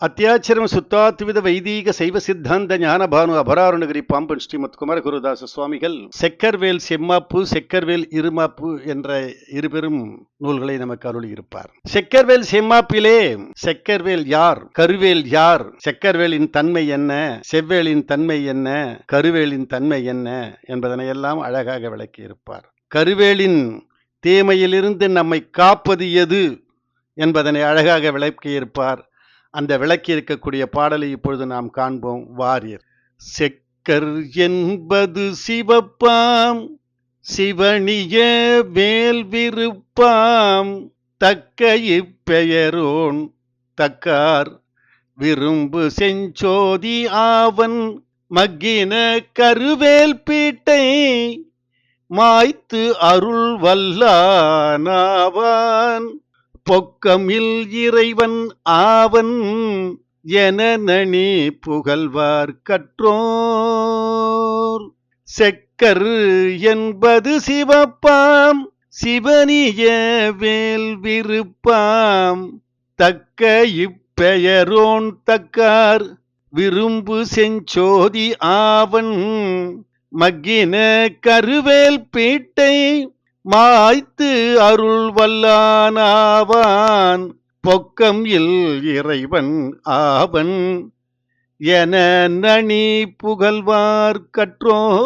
ಅತ್ಯಾಚರಂ ಸುತ್ತಾತ್ವಿದ வைதீக சைவ சித்தாந்த ஞானபானு ಅಭರಾರುಣಗಿರಿ ಪಾಂಪನ್ ಶ್ರೀಮತ್ குமர குருதாச சுவாமிகள். செக்கர்வேல் செம்மாப்பு செக்கர்வேல் இருமாப்பு என்ற இருபெரும் நூல்களை நமக்கு அருளியிருப்பார். செக்கர்வேல் செம்மாப்பிலே செக்கர்வேல் யார்? கருவேல் யார்? செக்கர்வேலின் தன்மை என்ன? செவ்வேலின் தன்மை என்ன? கருவேலின் தன்மை என்ன? என்பதனை எல்லாம் அழகாக விளக்கியிருப்பார். கருவேலின் தீமையிலிருந்து நம்மை காப்பது எது? என்பதனை அழகாக விளக்கியிருப்பார். அந்த விளக்கி இருக்கக்கூடிய பாடலை இப்பொழுது நாம் காண்போம். வாரியர். செக்கர் என்பது சிவப்பாம் சிவனிய வேல் விருப்பாம் தக்க இப்பெயரோன் தக்கார் விரும்பு செஞ்சோதி ஆவன் மக்கின கருவேல் பீட்டை மாய்த்து அருள் வல்லானாவான் பொக்கமில் இறைவன் ஆவன் என நனி புகழ்வார் கற்றோர். செக்கர் என்பது சிவப்பாம் சிவனிய வேல் விருப்பாம். தக்க இப்பெயரோன் தக்கார் விரும்பு செஞ்சோதி ஆவன். மக்கின கருவேல் பீட்டை மாய்த்து அருள் வல்லானாவான். பொக்கம் இல் இறைவன் ஆவன். என நனி புகழ்வார் கற்றோ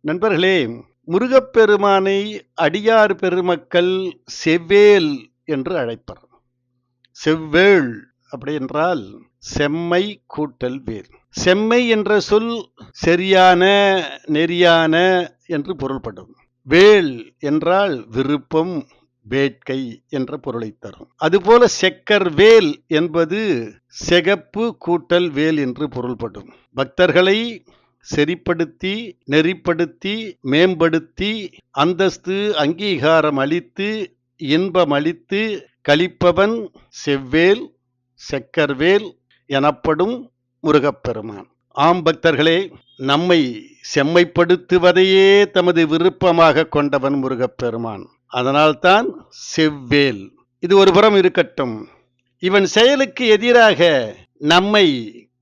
நண்பர்களே முருகப்பெருமானை அடியார் பெருமக்கள் செவ்வேல் என்று அழைப்பர். செவ்வேள் அப்படி என்றால் செம்மை கூட்டல் வேல். செம்மை என்ற சொல் சரியான நெறியான என்று பொருள்படும். வேல் என்றால் விருப்பம் வேட்கை என்ற பொருளை தரும். அதுபோல செக்கர் வேல் என்பது செகப்பு கூட்டல் வேல் என்று பொருள்படும். பக்தர்களை செறிப்படுத்தி நெறிப்படுத்தி மேம்படுத்தி அந்தஸ்து அங்கீகாரம் அளித்து இன்பம் அளித்து கழிப்பவன் செவ்வேல் செக்கர்வேல் எனப்படும் முருகப்பெருமான். ஆம் பக்தர்களே நம்மை செம்மைப்படுத்துவதையே தமது விருப்பமாக கொண்டவன் முருகப்பெருமான். அதனால்தான் செவ்வேல். இது ஒரு புறம் இருக்கட்டும். இவன் செயலுக்கு எதிராக நம்மை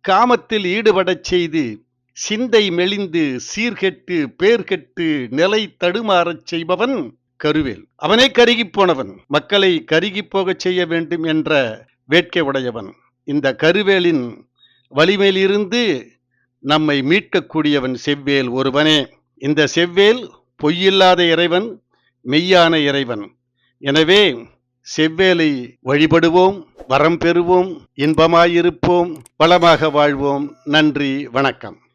காமத்தில் ஈடுபடச் செய்து சிந்தை மெலிந்து சீர்கெட்டு பேர்கெட்டு நிலை தடுமாறச் செய்பவன் கருவேல். அவனே கருகிப் போனவன். மக்களை கருகிப் போகச் செய்ய வேண்டும் என்ற வேட்கை உடையவன். இந்த கருவேலின் வலிமையிலிருந்து நம்மை மீட்கக்கூடியவன் செவ்வேல் ஒருவனே. இந்த செவ்வேல் பொய்யில்லாத இறைவன் மெய்யான இறைவன். எனவே செவ்வேலை வழிபடுவோம் வரம் பெறுவோம் இன்பமாயிருப்போம் வளமாக வாழ்வோம். நன்றி வணக்கம்.